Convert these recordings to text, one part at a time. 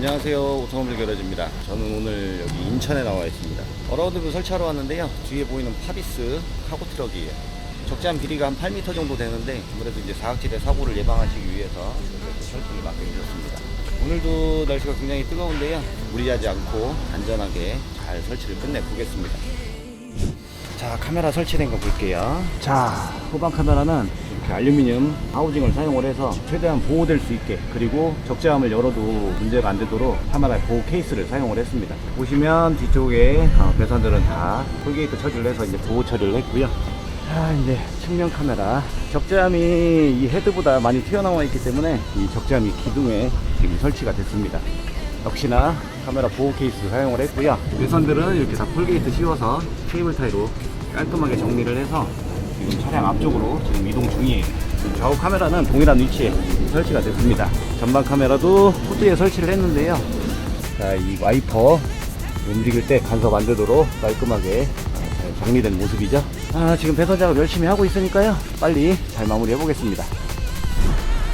안녕하세요. 오토모빌 겨러지입니다. 저는 오늘 여기 인천에 나와 있습니다. 어라우드뷰 설치하러 왔는데요. 뒤에 보이는 파비스 카고 트럭이에요 적재한 길이가 한 8m 정도 되는데 아무래도 이제 사각지대 사고를 예방하시기 위해서 이렇게 설치를 맡겨주셨습니다. 오늘도 날씨가 굉장히 뜨거운데요. 무리하지 않고 안전하게 잘 설치를 끝내보겠습니다. 자 카메라 설치된 거 볼게요. 자 후방 카메라는 이렇게 알루미늄 하우징을 사용을 해서 최대한 보호될 수 있게 그리고 적재함을 열어도 문제가 안 되도록 카메라 보호 케이스를 사용을 했습니다. 보시면 뒤쪽에 어, 배선들은 다 톨게이트 처리를 해서 이제 보호 처리를 했고요. 자 이제 측면 카메라. 적재함이 이 헤드보다 많이 튀어나와 있기 때문에 이 적재함이 기둥에 지금 설치가 됐습니다. 역시나 카메라 보호 케이스 사용을 했고요. 배선들은 이렇게 다 폴게이트 씌워서 케이블 타이로 깔끔하게 정리를 해서 지금 차량 앞쪽으로 지금 이동 중이에요. 좌우 카메라는 동일한 위치에 설치가 됐습니다. 전방 카메라도 후드에 설치를 했는데요. 자, 이 와이퍼 움직일 때 간섭 안 되도록 깔끔하게 아, 잘 정리된 모습이죠. 아, 지금 배선 작업 열심히 하고 있으니까요. 빨리 잘 마무리해 보겠습니다.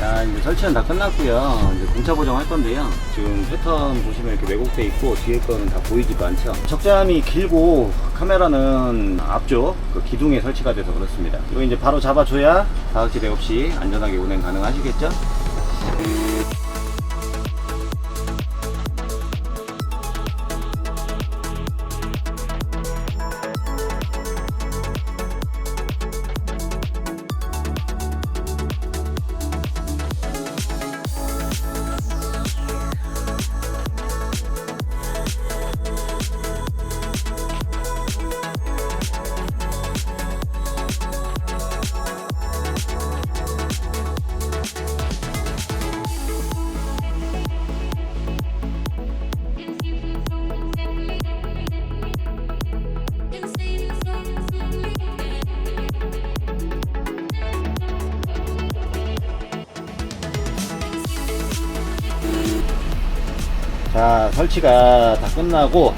자 이제 설치는 다 끝났고요. 이제 공차 보정할 건데요. 지금 패턴 보시면 이렇게 왜곡돼 있고 뒤에 거는 다 보이지도 않죠. 적재함이 길고 카메라는 앞쪽 그 기둥에 설치가 돼서 그렇습니다. 이거 이제 바로 잡아줘야 사각지대 없이 안전하게 운행 가능하시겠죠 자 설치가 다 끝나고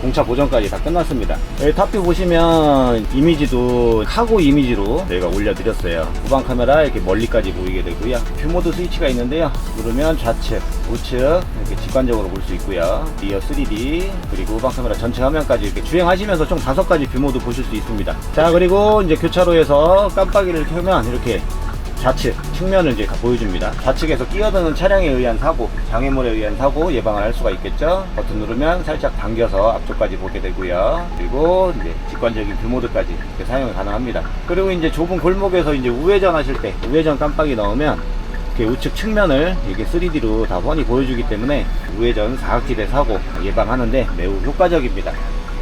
공차 보정까지 다 끝났습니다. 여기 탑뷰 보시면 이미지도 카고 이미지로 저희가 올려드렸어요. 후방 카메라 이렇게 멀리까지 보이게 되고요. 뷰모드 스위치가 있는데요. 누르면 좌측 우측 이렇게 직관적으로 볼 수 있고요. 리어 3D 그리고 후방 카메라 전체 화면까지 이렇게 주행하시면서 총 다섯 가지 뷰모드 보실 수 있습니다. 자 그리고 이제 교차로에서 깜빡이를 켜면 이렇게 좌측 측면을 이제 보여줍니다. 좌측에서 끼어드는 차량에 의한 사고, 장애물에 의한 사고 예방을 할 수가 있겠죠. 버튼 누르면 살짝 당겨서 앞쪽까지 보게 되고요. 그리고 이제 직관적인 뷰모드까지 사용이 가능합니다. 그리고 이제 좁은 골목에서 이제 우회전 하실 때 우회전 깜빡이 넣으면 이렇게 우측 측면을 이게 3D로 다 훤히 보여주기 때문에 우회전 사각지대 사고 예방하는데 매우 효과적입니다.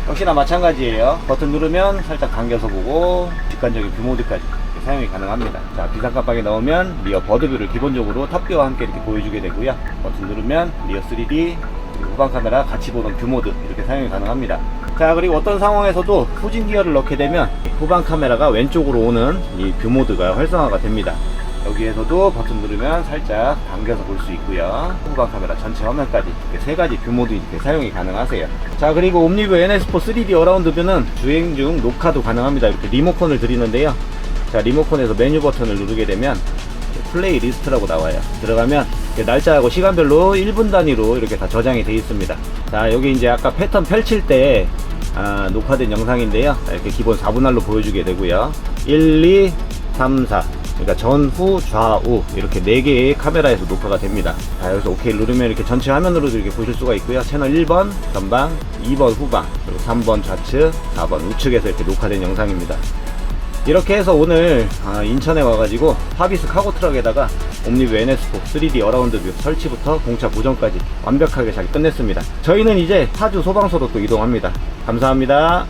역시나 마찬가지예요. 버튼 누르면 살짝 당겨서 보고 직관적인 뷰모드까지 사용이 가능합니다. 자, 비상 깜빡이 넣으면 리어 버드뷰를 기본적으로 탑뷰와 함께 이렇게 보여주게 되고요. 버튼 누르면 리어 3D 그리고 후방 카메라 같이 보는 뷰모드 이렇게 사용이 가능합니다. 자, 그리고 어떤 상황에서도 후진 기어를 넣게 되면 후방 카메라가 왼쪽으로 오는 이 뷰모드가 활성화가 됩니다. 여기에서도 버튼 누르면 살짝 당겨서 볼 수 있고요. 후방 카메라 전체 화면까지 이렇게 세 가지 뷰모드 이렇게 사용이 가능하세요. 자 그리고 옴니뷰 NS4 3D 어라운드 뷰는 주행 중 녹화도 가능합니다. 이렇게 리모컨을 드리는데요. 자 리모컨에서 메뉴 버튼을 누르게 되면 플레이 리스트라고 나와요. 들어가면 날짜하고 시간별로 1분 단위로 이렇게 다 저장이 되어 있습니다. 자 여기 이제 아까 패턴 펼칠 때 아, 녹화된 영상인데요. 이렇게 기본 4분할로 보여주게 되고요. 1, 2, 3, 4. 그러니까 전후, 좌우 이렇게 4개의 카메라에서 녹화가 됩니다. 자, 여기서 OK 누르면 이렇게 전체 화면으로도 이렇게 보실 수가 있고요. 채널 1번 전방, 2번 후방, 그리고 3번 좌측, 4번 우측에서 이렇게 녹화된 영상입니다. 이렇게 해서 오늘 아, 인천에 와가지고 파비스 카고 트럭에다가 옴니뷰 NS4 3D 어라운드 뷰 설치부터 공차 보정까지 완벽하게 잘 끝냈습니다. 저희는 이제 파주 소방서로 또 이동합니다. 감사합니다.